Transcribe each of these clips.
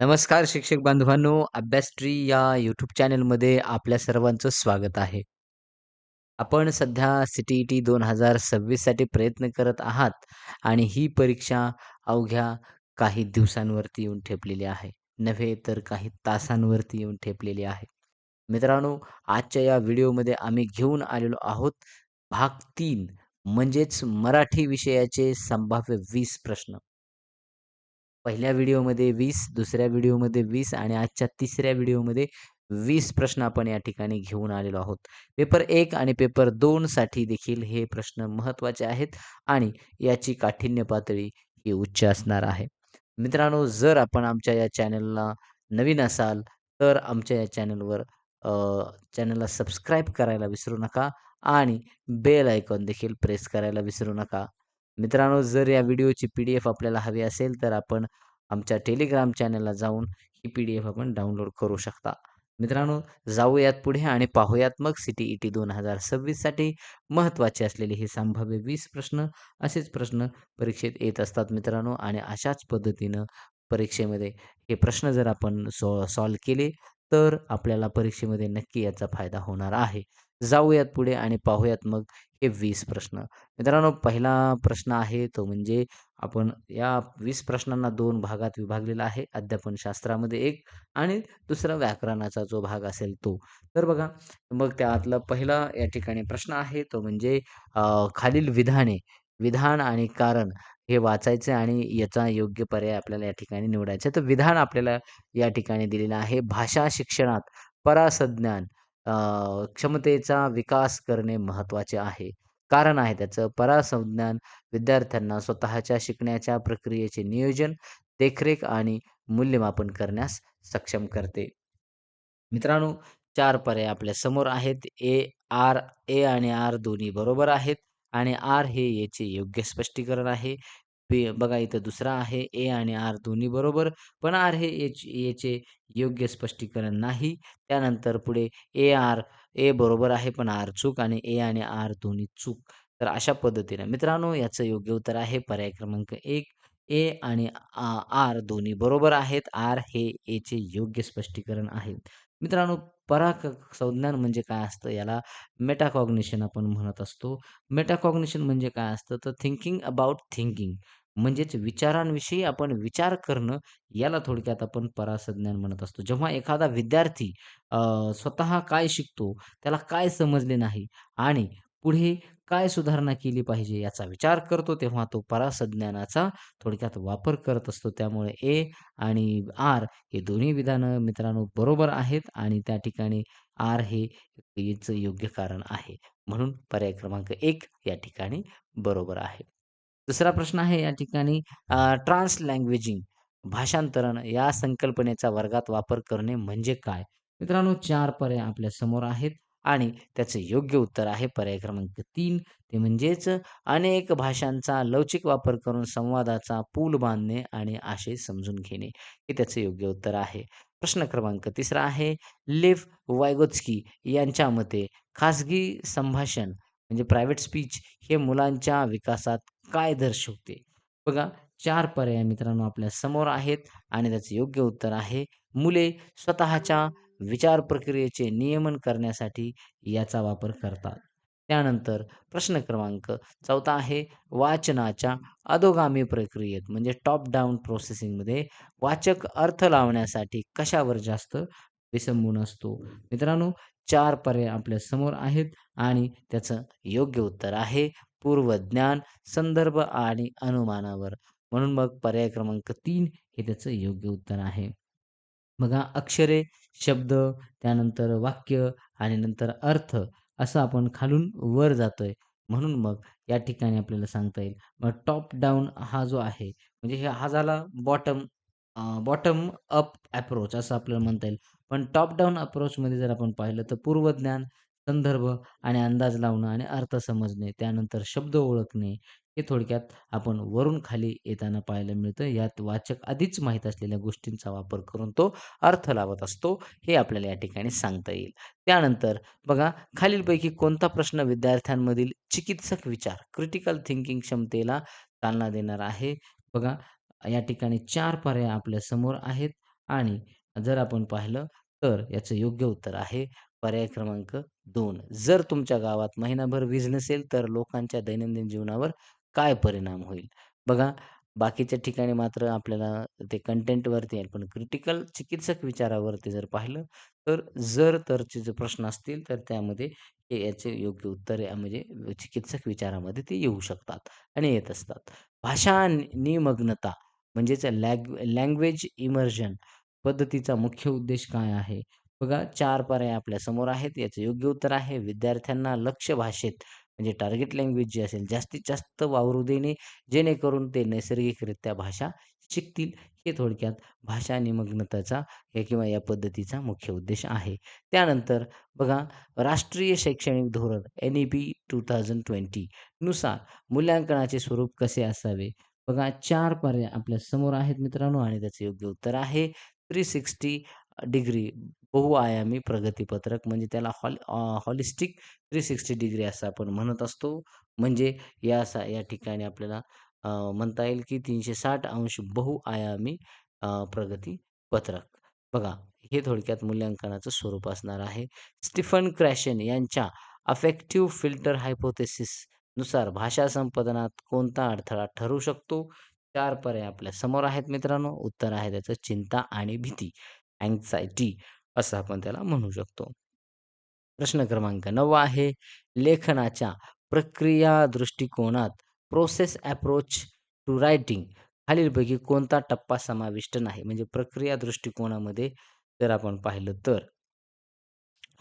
नमस्कार शिक्षक बांधवांनो, अभ्यासट्री या यूट्यूब चॅनलमध्ये आपल्या सर्वांचं स्वागत आहे. आपण सध्या सी-टी-ई-टी दोन हजार सव्वीससाठी प्रयत्न करत आहात आणि ही परीक्षा अवघ्या काही दिवसांवरती येऊन ठेपलेली आहे. नव्हे तर काही तासांवरती येऊन ठेपलेली आहे. मित्रांनो, आजच्या या व्हिडिओमध्ये आम्ही घेऊन आलेलो आहोत भाग तीन म्हणजेच मराठी विषयाचे संभाव्य वीस प्रश्न. पहिल्या व्हिडिओमध्ये वीस दुसऱ्या व्हिडिओमध्ये वीस आणि आजच्या तिसऱ्या व्हिडिओमध्ये वीस प्रश्न आपण या ठिकाणी घेऊन आलेलो आहोत. पेपर एक आणि पेपर दोनसाठी देखील हे प्रश्न महत्त्वाचे आहेत आणि याची काठिण्य पातळी ही उच्च असणार आहे. मित्रांनो, जर आपण आमच्या या चॅनलला नवीन असाल, तर आमच्या या चॅनलवर चॅनलला सबस्क्राईब करायला विसरू नका आणि बेल आयकॉन देखील प्रेस करायला विसरू नका. मित्रांनो, जर या व्हिडिओची पी-डी-एफ आपल्याला हवी असेल, तर आपण आमच्या टेलिग्राम चॅनलला जाऊन ही पी-डी-एफ आपण डाउनलोड करू शकता. मित्रांनो, जाऊयात पुढे आणि पाहूयात मग सी-टी-ई-टी दोन हजार सव्वीससाठी महत्त्वाचे असलेले हे संभाव्य वीस प्रश्न. असेच प्रश्न परीक्षेत येत असतात मित्रांनो आणि अशाच पद्धतीनं परीक्षेमध्ये हे प्रश्न जर आपण सॉ सॉल्व केले, तर आपल्याला परीक्षेमध्ये नक्की याचा फायदा होणार आहे. जाऊयात पुढे आणि पाहूयात मग हे वीस प्रश्न. मित्रांनो, पहिला प्रश्न आहे तो म्हणजे आपण या वीस प्रश्नांना दोन भागात विभागलेला आहे. अध्यापन शास्त्रामध्ये एक आणि दुसरा व्याकरणाचा जो भाग असेल तो. तर बघा, मग त्यातला पहिला या ठिकाणी प्रश्न आहे तो म्हणजे खालील विधाने, विधान आणि कारण हे वाचायचे आणि याचा योग्य पर्याय आपल्याला या ठिकाणी निवडायचा तर विधान आपल्याला या ठिकाणी दिलेलं आहे. भाषा शिक्षणात परासज्ञान क्षमतेचा विकास करणे महत्त्वाचे आहे. कारण आहे त्याचं परासंज्ञान विद्यार्थ्यांना स्वतःच्या शिकण्याच्या प्रक्रियेचे नियोजन, देखरेख आणि मूल्यमापन करण्यास सक्षम करते. मित्रांनो, चार पर्याय आपल्यासमोर आहेत. ए, आर, ए आणि आर दोन्ही बरोबर आहेत आणि आर हे याचे योग्य स्पष्टीकरण आहे. बी बघा इथं दुसरा आहे ए आणि आर दोन्ही बरोबर, पण आर हे एच एचे योग्य स्पष्टीकरण नाही. त्यानंतर पुढे ए, आर, ए बरोबर आहे, पण आर चूक आणि ए आणि आर दोन्ही चूक. तर अशा पद्धतीनं मित्रांनो, याचं योग्य उत्तर आहे पर्याय क्रमांक एक ए आणि आ आर दोन्ही बरोबर आहेत. आर हे एचे योग्य स्पष्टीकरण आहे. मित्रांनो, पराक संज्ञान म्हणजे काय असतं? याला मेटाकॉग्निशन आपण म्हणत असतो. मेटाकॉग्निशन म्हणजे काय असतं? तर थिंकिंग अबाउट थिंकिंग म्हणजेच विचारांविषयी आपण विचार करणं, याला थोडक्यात आपण परासज्ञान म्हणत असतो. जेव्हा एखादा विद्यार्थी स्वतः काय शिकतो, त्याला काय समजले नाही आणि पुढे काय सुधारणा केली पाहिजे याचा विचार करतो, तेव्हा तो परासज्ञानाचा थोडक्यात वापर करत असतो. त्यामुळे ए आणि आर हे दोन्ही विधानं मित्रांनो बरोबर आहेत आणि त्या ठिकाणी आर हे याचं योग्य कारण आहे. म्हणून पर्याय क्रमांक एक या ठिकाणी बरोबर आहे. दुसरा प्रश्न आहे या ठिकाणी ट्रान्स लँग्वेजिंग भाषांतरण या संकल्पनेचा वर्गात वापर करणे म्हणजे काय? मित्रांनो चार पर्याय आपल्यासमोर आहेत आणि त्याचं योग्य उत्तर आहे पर्याय क्रमांक तीन ते म्हणजेच अनेक भाषांचा लवचिक वापर करून संवादाचा पूल बांधणे आणि आशय समजून घेणे, हे त्याचं योग्य उत्तर आहे. प्रश्न क्रमांक तिसरा आहे लेफ वायगोत्स्की यांच्या मते खासगी संभाषण म्हणजे प्रायव्हेट स्पीच हे मुलांच्या विकासात काय दर्शवते? बघा चार पर्याय मित्रांनो आपल्यासमोर आहेत आणि त्याचं योग्य उत्तर आहे मुले स्वतःच्या विचार प्रक्रियेचे नियमन करण्यासाठी याचा वापर करतात. त्यानंतर प्रश्न क्रमांक चौथा आहे वाचनाच्या अधोगामी प्रक्रियेत म्हणजे टॉप डाऊन प्रोसेसिंगमध्ये वाचक अर्थ लावण्यासाठी कशावर जास्त विसंबून असतो? मित्रांनो चार पर्याय आपल्यासमोर आहेत आणि त्याचं योग्य उत्तर आहे पूर्वज्ञान, संदर्भ आणि अनुमानावर. म्हणून मग पर्याय क्रमांक तीन हे त्याचं योग्य उत्तर आहे. बघा अक्षरे, शब्द, त्यानंतर वाक्य आणि नंतर अर्थ असं आपण खालून वर जातोय. म्हणून मग या ठिकाणी आपल्याला सांगता येईल. मग टॉप डाऊन हा जो आहे म्हणजे हे हा झाला बॉटम बॉटम अप अप्रोच असं आपल्याला म्हणता येईल. पण टॉप डाऊन अप्रोचमध्ये जर आपण पाहिलं तर पूर्वज्ञान, संदर्भ आणि अंदाज लावणं आणि अर्थ समजणे, त्यानंतर शब्द ओळखणे, हे थोडक्यात आपण वरून खाली येताना पाहायला मिळतं. यात वाचक आधीच माहीत असलेल्या गोष्टींचा वापर करून तो अर्थ लावत असतो, हे आपल्याला या ठिकाणी सांगता येईल. त्यानंतर बघा खालीलपैकी कोणता प्रश्न विद्यार्थ्यांमधील चिकित्सक विचार, क्रिटिकल थिंकिंग क्षमतेला चालना देणार आहे? बघा या ठिकाणी चार पर्याय आपल्यासमोर आहेत आणि जर आपण पाहिलं तर याचं योग्य उत्तर आहे पर्याय क्रमांक दोन जर तुमच्या गावात महिनाभर वीज नसेल तर लोकांच्या दैनंदिन जीवनावर काय परिणाम होईल? बघा बाकीच्या ठिकाणी मात्र आपल्याला ते कंटेंटवरती आहे. पण क्रिटिकल चिकित्सक विचारावरती जर पाहिलं तर जर तरचे जे प्रश्न असतील तर त्यामध्ये हे याचे योग्य उत्तर म्हणजे चिकित्सक विचारामध्ये ते येऊ शकतात आणि येत असतात. भाषा निमग्नता म्हणजेच लँग लँग्वेज इमर्जन पद्धतीचा मुख्य उद्देश काय आहे? बघा चार पर्याय आपल्यासमोर आहेत. याचं योग्य उत्तर आहे विद्यार्थ्यांना लक्ष्य भाषेत म्हणजे टार्गेट लँग्वेज जी असेल जास्तीत जास्त वावरू देणे, जेणेकरून ते नैसर्गिकरित्या भाषा शिकतील. हे थोडक्यात भाषा निमग्नतेचा हे किंवा या पद्धतीचा मुख्य उद्देश आहे. त्यानंतर बघा राष्ट्रीय शैक्षणिक धोरण एन-ई-पी 2020 नुसार मूल्यांकनाचे स्वरूप कसे असावे? बघा चार पर्याय आपल्यासमोर आहेत मित्रांनो आणि त्याचं योग्य उत्तर आहे 360 डिग्री बहुआयामी प्रगतीपत्रक म्हणजे त्याला हॉल हॉलिस्टिक 360 डिग्री असं आपण म्हणत असतो. म्हणजे या सा या ठिकाणी आपल्याला म्हणता येईल की 360 अंश बहुआयामी प्रगती पत्रक. बघा हे थोडक्यात मूल्यांकनाचं स्वरूप असणार आहे. स्टीफन क्रॅशन यांच्या अफेक्टिव्ह फिल्टर हायपोथेसिसनुसार भाषा संपादनात कोणता अडथळा ठरू शकतो? चार पर्याय आपल्यासमोर आहेत मित्रांनो. उत्तर आहे त्याचं चिंता आणि भीती. अँक्झायटी असं आपण त्याला म्हणू शकतो. प्रश्न क्रमांक नववा आहे लेखनाच्या प्रक्रिया दृष्टिकोनात प्रोसेस अप्रोच टू रायटिंग खालीलपैकी कोणता टप्पा समाविष्ट नाही? म्हणजे प्रक्रिया दृष्टिकोनामध्ये जर आपण पाहिलं तर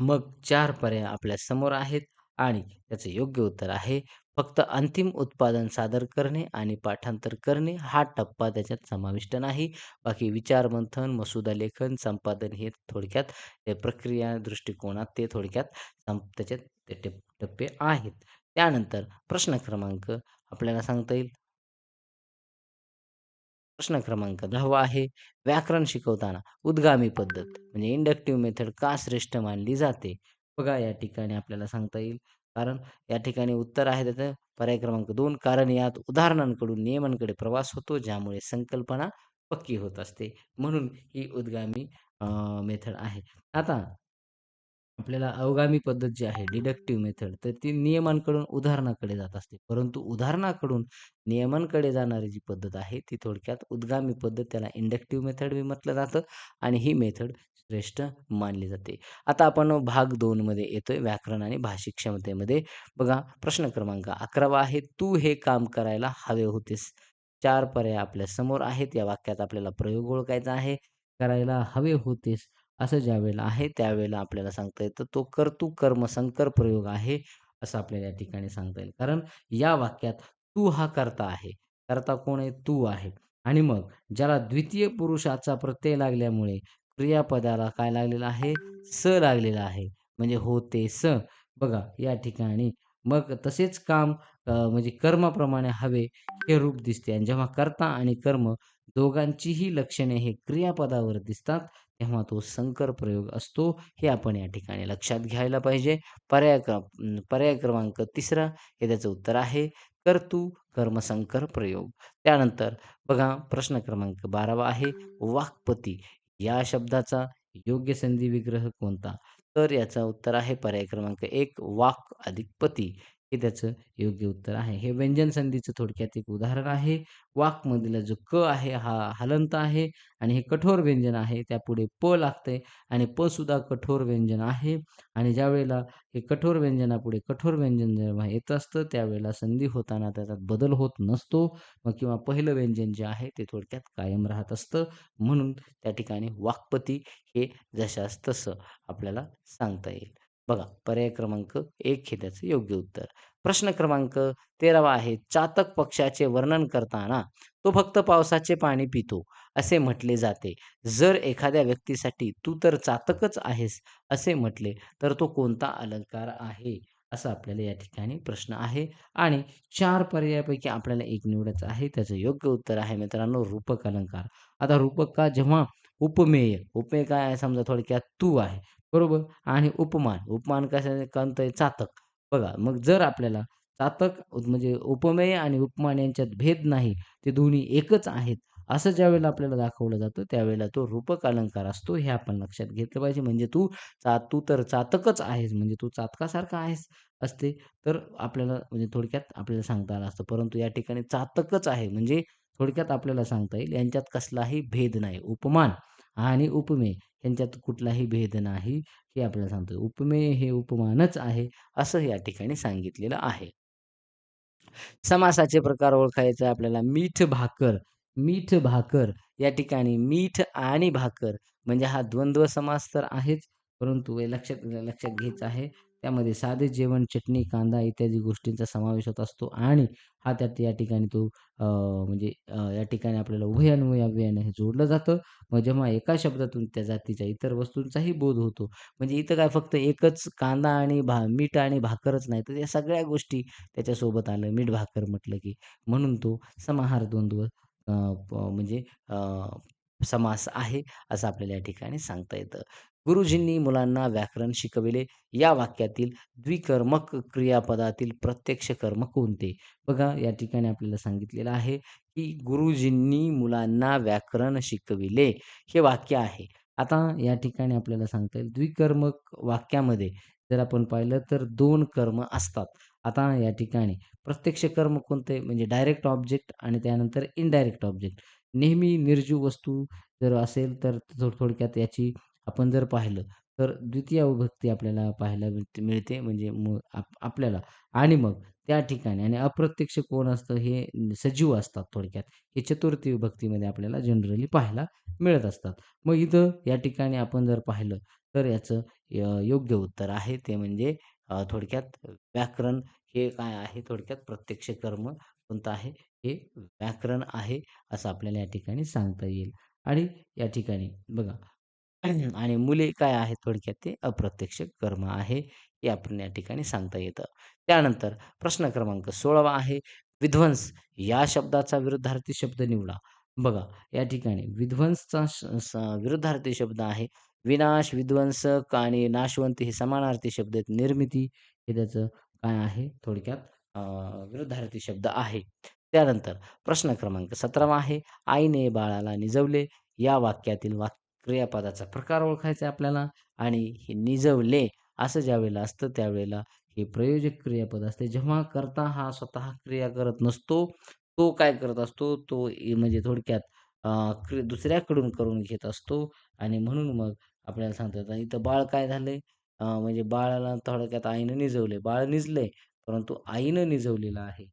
मग चार पर्याय आपल्यासमोर आहेत आणि त्याचं योग्य उत्तर आहे फक्त अंतिम उत्पादन सादर करणे आणि पाठांतर करणे हा टप्पा त्याच्यात समाविष्ट नाही. बाकी विचार मंथन, मसुदा लेखन, संपादन हे थोडक्यात ते प्रक्रिया दृष्टिकोनात ते थोडक्यात त्याच्यात ते टप्पे आहेत. त्यानंतर प्रश्न क्रमांक आपल्याला सांगता येईल प्रश्न क्रमांक 10 आहे व्याकरण शिकवताना उद्गामी पद्धत म्हणजे इंडक्टिव्ह मेथड का श्रेष्ठ मानली जाते? बघा या ठिकाणी आपल्याला सांगता येईल कारण या ठिकाणी उत्तर आहे त्याचं पर्याय क्रमांक दोन कारण यात उदाहरणांकडून नियमांकडे प्रवास होतो ज्यामुळे संकल्पना पक्की होत असते. म्हणून ही उद्गामी मेथड आहे. आता आपल्याला अवगामी पद्धत जी आहे डिडक्टिव्ह मेथड तर ती नियमांकडून उदाहरणाकडे जात असते. परंतु उदाहरणाकडून नियमांकडे जाणारी जी पद्धत आहे ती थोडक्यात उद्गामी पद्धत त्याला इंडक्टिव्ह मेथड बी म्हटलं जातं आणि ही मेथड श्रेष्ठ मानली जाते. आता आपण भाग दोन मध्ये येतोय व्याकरण आणि भाषिक क्षमतेमध्ये. बघा प्रश्न क्रमांक 11 आहे तू हे काम करायला हवे होतेस. चार पर्याय आपल्यासमोर आहेत. या वाक्यात आपल्याला प्रयोग ओळखायचा आहे. करायला हवे होतेस असं ज्यावेळेला आहे त्यावेळेला आपल्याला सांगता येतं तो कर्तू कर्म संकर प्रयोग आहे असं आपल्याला या ठिकाणी सांगता येईल. कारण या वाक्यात तू हा कर्ता आहे. कर्ता कोण आहे? तू आहे. आणि मग ज्याला द्वितीय पुरुषाचा प्रत्यय लागल्यामुळे क्रियापदाला काय लागलेलं आहे? स लागलेला आहे. म्हणजे होते स बघा या ठिकाणी मग तसेच काम म्हणजे कर्माप्रमाणे हवे हे रूप दिसते आणि जेव्हा कर्ता आणि कर्म दोघांचीही लक्षणे हे क्रियापदावर दिसतात तेव्हा तो संकर प्रयोग असतो हे आपण या ठिकाणी लक्षात घ्यायला पाहिजे. पर्याय क्रम पर्याय क्रमांक तिसरा हे त्याचं उत्तर आहे कर्तु कर्मसंकर प्रयोग. त्यानंतर बघा प्रश्न क्रमांक 12 आहे वाक्पती या शब्दाचा योग्य संधी विग्रह कोणता? तर याचा उत्तर आहे पर्याय क्रमांक एक वाक अधिक पती हे त्याचं योग्य उत्तर आहे. हे व्यंजन संधीचं थोडक्यात एक उदाहरण आहे. वाकमधला जो क आहे हा हलंत आहे आणि हे कठोर व्यंजन आहे. त्यापुढे प लागतंय आणि प सुद्धा कठोर व्यंजन आहे आणि ज्यावेळेला हे कठोर व्यंजनापुढे कठोर व्यंजन जेव्हा येत असतं त्यावेळेला संधी होताना त्याच्यात बदल होत नसतो. मग किंवा पहिलं व्यंजन जे आहे ते थोडक्यात कायम राहत असतं. म्हणून त्या ठिकाणी वाक्पती हे जशास तसं आपल्याला सांगता येईल. बघा पर्याय क्रमांक एक हे त्याचं योग्य उत्तर. प्रश्न क्रमांक 13 आहे चातक पक्षाचे वर्णन करताना तो फक्त पावसाचे पाणी पितो असे म्हटले जाते. जर एखाद्या व्यक्तीसाठी तू तर चातकच आहेस असे म्हटले तर तो कोणता अलंकार आहे? असा आपल्याला या ठिकाणी प्रश्न आहे आणि चार पर्यायापैकी आपल्याला एक निवडायचं आहे. त्याचं योग्य उत्तर आहे मित्रांनो रूपक अलंकार. आता रूपक का? जेव्हा उपमेय, उपमेय काय आहे समजा थोडक्यात तू आहे. बरोबर आणि उपमान, उपमान कशाचं आहे चातक. बघा मग जर आपल्याला चातक म्हणजे उपमेय आणि उपमान यांच्यात भेद नाही, ते दोन्ही एकच आहेत असं ज्यावेळेला आपल्याला दाखवलं जातं त्यावेळेला तो रूपक अलंकार असतो हे आपण लक्षात घेतलं पाहिजे. म्हणजे तू चा तू तर चातकच आहेस म्हणजे तू चातकासारखा आहेस असते तर आपल्याला म्हणजे थोडक्यात आपल्याला सांगता आलं असतं. परंतु या ठिकाणी चातकच आहे म्हणजे थोडक्यात आपल्याला सांगता येईल यांच्यात कसलाही भेद नाही. उपमान आणि उपमेय यांच्यात कुठलाही भेद नाही हे आपल्याला सांगतो. उपमेय हे उपमानच आहे असं या ठिकाणी सांगितलेलं आहे. समासाचे प्रकार ओळखायचे आपल्याला मीठ भाकर, मीठ भाकर या ठिकाणी मीठ आणि भाकर म्हणजे हा द्वंद्व समास तर आहेच, परंतु हे लक्षात लक्षात घ्यायचं आहे. त्यामध्ये साधे जेवण, चटणी, कांदा इत्यादी गोष्टींचा समावेश होत असतो आणि हा त्यात या ठिकाणी तो म्हणजे या ठिकाणी आपल्याला उभयान्वयी अभियान हे जोडलं जातं. मग जेव्हा एका शब्दातून त्या जातीच्या इतर वस्तूंचाही बोध होतो. म्हणजे इथं काय फक्त एकच कांदा आणि भा मीठ आणि भाकरच नाही, तर या सगळ्या गोष्टी त्याच्यासोबत आलं. मीठ भाकर म्हटलं की म्हणून तो समाहार द्वंद्व म्हणजे समास आहे असं आपल्याला या ठिकाणी सांगता येतं. गुरुजींनी मुलांना व्याकरण शिकविले. या वाक्यातील द्विकर्मक क्रियापदातील प्रत्यक्ष कर्म कोणते? बघा या ठिकाणी आपल्याला सांगितलेलं आहे, की गुरुजींनी मुलांना व्याकरण शिकविले. हे वाक्य आहे. आता या ठिकाणी आपल्याला सांगता येईल द्विकर्मक वाक्यामध्ये जर आपण पाहिलं तर दोन कर्म असतात. आता या ठिकाणी प्रत्यक्ष कर्म कोणते म्हणजे डायरेक्ट ऑब्जेक्ट आणि त्यानंतर इनडायरेक्ट ऑब्जेक्ट. नेहमी निर्जीव वस्तू जर असेल तर थोडक्यात याची आपण जर पाहिलं तर द्वितीय विभक्ती आपल्याला पाहायला मिळते मिळते म्हणजे मग आप आपल्याला आणि मग त्या ठिकाणी आणि अप्रत्यक्ष कोण असतं हे सजीव असतात थोडक्यात. हे चतुर्थी विभक्तीमध्ये आपल्याला जनरली पाहायला मिळत असतात. मग इथं या ठिकाणी आपण जर पाहिलं तर याचं य योग्य उत्तर आहे ते म्हणजे थोडक्यात व्याकरण हे काय आहे थोडक्यात प्रत्यक्ष कर्म कोणतं आहे? हे व्याकरण आहे असं आपल्याला या ठिकाणी सांगता येईल. आणि या ठिकाणी बघा आणि मुले काय आहेत थोडक्यात ते अप्रत्यक्ष कर्म आहे, हे आपण या ठिकाणी सांगता येतं. त्यानंतर प्रश्न क्रमांक 16वा आहे विध्वंस या शब्दाचा विरुद्धार्थी शब्द निवडा. बघा या ठिकाणी विध्वंसचा श स विरुद्धार्थी शब्द आहे विनाश, विध्वंसक आणि नाशवंत हे समानार्थी शब्द आहेत. निर्मिती हे त्याचं काय आहे थोडक्यात अं विरुद्धार्थी शब्द आहे. त्यानंतर प्रश्न क्रमांक 17वा आहे आईने बाळाला निजवले. या वाक्यातील वाक्य क्रियापदाचा प्रकार ओळखायचा आहे आपल्याला आणि हे निजवले असं ज्यावेळेला असतं त्यावेळेला हे प्रयोजक क्रियापद असते. जेव्हा करता हा स्वतः क्रिया करत नसतो, तो काय करत असतो, तो म्हणजे थोडक्यात क्रि दुसऱ्याकडून करून घेत असतो आणि म्हणून मग आपल्याला सांगतात इथं बाळ काय झाले म्हणजे बाळाला थोडक्यात आईनं निजवले बाळ निजले परंतु आईनं निजवलेलं आहे.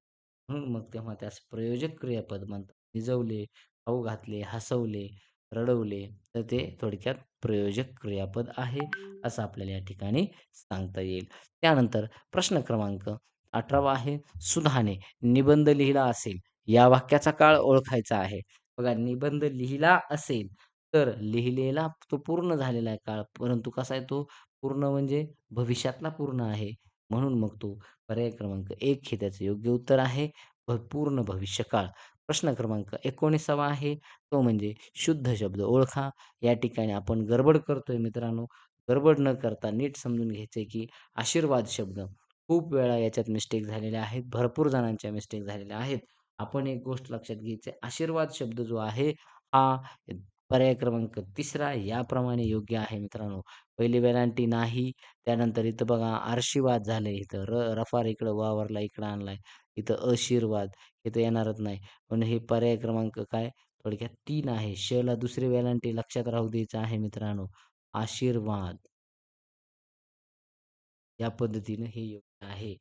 म्हणून मग तेव्हा त्यास प्रयोजक क्रियापद म्हणतात. निजवले, खाऊ घातले, हसवले, रडवले, तर ते थोडक्यात प्रयोजक क्रियापद आहे, असं आपल्याला या ठिकाणी सांगता येईल. त्यानंतर प्रश्न क्रमांक 18वा आहे सुधाने निबंध लिहिला असेल, या वाक्याचा काळ ओळखायचा आहे. बघा निबंध लिहिला असेल, तर लिहिलेला तो पूर्ण झालेला आहे काळ, परंतु कसा आहे तो पूर्ण म्हणजे भविष्यातला पूर्ण आहे. म्हणून मग तो पर्याय क्रमांक एक हे त्याचं योग्य उत्तर आहे. पूर्ण भविष्यकाळ. प्रश्न क्रमांक 19वा आहे तो म्हणजे शुद्ध शब्द ओळखा. या ठिकाणी आपण गडबड करतोय मित्रांनो. गडबड न करता नीट समजून घ्यायचंय की आशीर्वाद शब्द खूप वेळा याच्यात मिस्टेक झालेल्या आहेत. भरपूर जणांच्या मिस्टेक झालेल्या आहेत. आपण एक गोष्ट लक्षात घ्यायचे आहे. आशीर्वाद शब्द जो आहे हा पर्याय क्रमांक तिसरा याप्रमाणे योग्य आहे मित्रांनो. पहिली वेलांटी नाही. त्यानंतर इथं बघा आर्शीवाद झाले इथं र रफार इकडं वावरला इकडं आणलाय. इथं आशीर्वाद इथं येणारच नाही. म्हणून हे पर्याय क्रमांक काय थोडक्यात तीन आहे. शला दुसरी वेलांटी लक्षात राहू द्यायचं आहे मित्रांनो. आशीर्वाद. या पद्धतीनं हे योग्य आहे.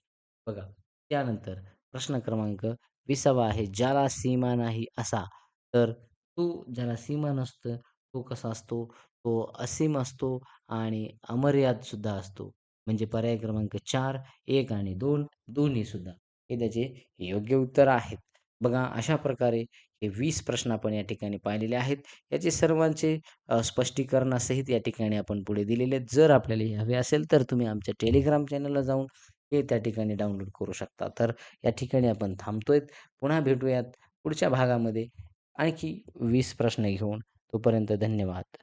बघा त्यानंतर प्रश्न क्रमांक 20वा आहे ज्याला सीमा नाही असा. तर तो ज्याला सीमा नसतं तो कसा असतो? तो असीम असतो आणि अमर्याद सुद्धा असतो. म्हणजे पर्याय क्रमांक 4, 1 आणि दोन दोन्ही सुद्धा हे त्याचे योग्य उत्तर आहेत. बघा अशा प्रकारे हे वीस प्रश्न आपण या ठिकाणी पाहिलेले आहेत. याचे सर्वांचे स्पष्टीकरणासहित या ठिकाणी आपण पुढे दिलेले आहेत. जर आपल्याला हवे असेल तर तुम्ही आमच्या टेलिग्राम चॅनलला जाऊन हे त्या ठिकाणी डाउनलोड करू शकता. तर या ठिकाणी आपण थांबतोय. पुन्हा भेटूयात पुढच्या भागामध्ये आणखी वीस प्रश्न घेऊन. तोपर्यंत धन्यवाद.